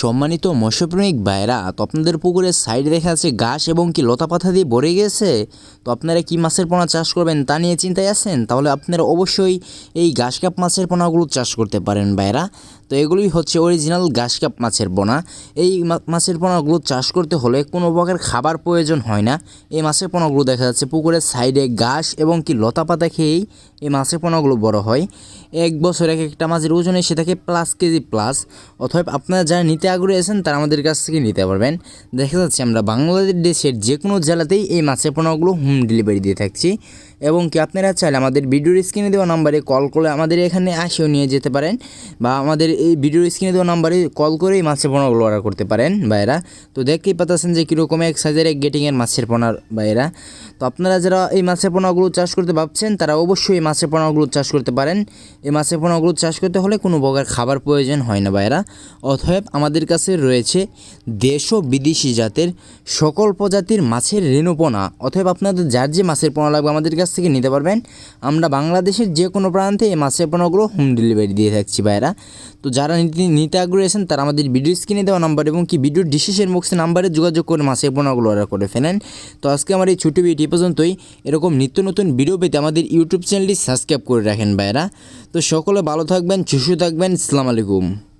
সম্মানিত মৎস্যপ্রেমিক ভাইরা তো আপনাদের পুকুরের সাইড রেখে আছে ঘাস এবং কি লতা পাতা দিয়ে ভরে গেছে। তো আপনারা কি মাছের পোনা চাষ করবেন তা নিয়ে চিন্তায় আছেন? তাহলে আপনারা অবশ্যই এই ঘাস কাপ মাছের পোনাগুলো চাষ করতে পারেন ভাইরা তো এগুলোই হচ্ছে অরিজিনাল ঘাস কাপ মাছের পোনা। এই মাছের পোনাগুলো চাষ করতে হলে কোনো প্রকার খাবার প্রয়োজন হয় না। এই মাছের পোনাগুলো দেখা যাচ্ছে পুকুরের সাইডে ঘাস এবং কি লতা পাতা খেয়েই এই মাছের পোনাগুলো বড় হয়। এক বছর এক একটা মাছের ওজন এসে থাকে প্লাস কেজি প্লাস অথবা আপনারা যারা নিতে আগ্রহী আছেন, তারা আমাদের কাছ থেকে নিতে পারবেন। দেখা যাচ্ছে আমরা বাংলাদেশের যে কোনো জেলাতেই এই মাছের পোনাগুলো হোম ডেলিভারি দিয়ে থাকছি। এবং কি আপনারা চাইলে আমাদের ভিডিওর স্ক্রিনে দেওয়া নাম্বারে কল করে আমাদের এখানে আসেও নিয়ে যেতে পারেন বা আমাদের এই ভিডিওর স্ক্রিনে দেওয়া নাম্বারে কল করে এই মাছের পোনাগুলো অর্ডার করতে পারেন ভাইরা তো দেখতেই পাতাছেন যে কীরকম এক সাইজের এক গেটিংয়ের মাছের পোনার ভাইরা তো আপনারা যারা এই মাছের পোনাগুলো চাষ করতে ভাবছেন, তারা অবশ্যই এই মাছের পোনাগুলো চাষ করতে পারেন। এই মাছের পোনাগুলো চাষ করতে হলে কোনো প্রকার খাবার প্রয়োজন হয় না ভাইরা অতএব আমাদের কাছে রয়েছে দেশ ও বিদেশি জাতের সকল প্রজাতির মাছের রেণুপোনা। অতএব আপনাদের যার যে মাছের পোনা লাগবে আমাদের কাছ থেকে নিতে পারবেন। আমরা বাংলাদেশের যে কোনো প্রান্তে এই মাছের পোনাগুলো হোম ডেলিভারি দিয়ে থাকছি ভাইরা। তো যারা নিতে আগ্রহী আছেন, তারা আমাদের ভিডিও স্ক্রিনে দেওয়া নাম্বার এবং কি ভিডিওর ডিসিশন বক্সে নাম্বারে যোগাযোগ করে মাছের পোনাগুলো অর্ডার করে ফেলেন। তো আজকে আমার এই ছোটো ভিডিও পর্যন্তই। এরকম নিত্য নতুন ভিডিও পেতে আমাদের ইউটিউব চ্যানেলটি সাবস্ক্রাইব করে রাখেন ভাইরা। তো সকলে ভালো থাকবেন, সুস্থ থাকবেন আসসালামু আলাইকুম।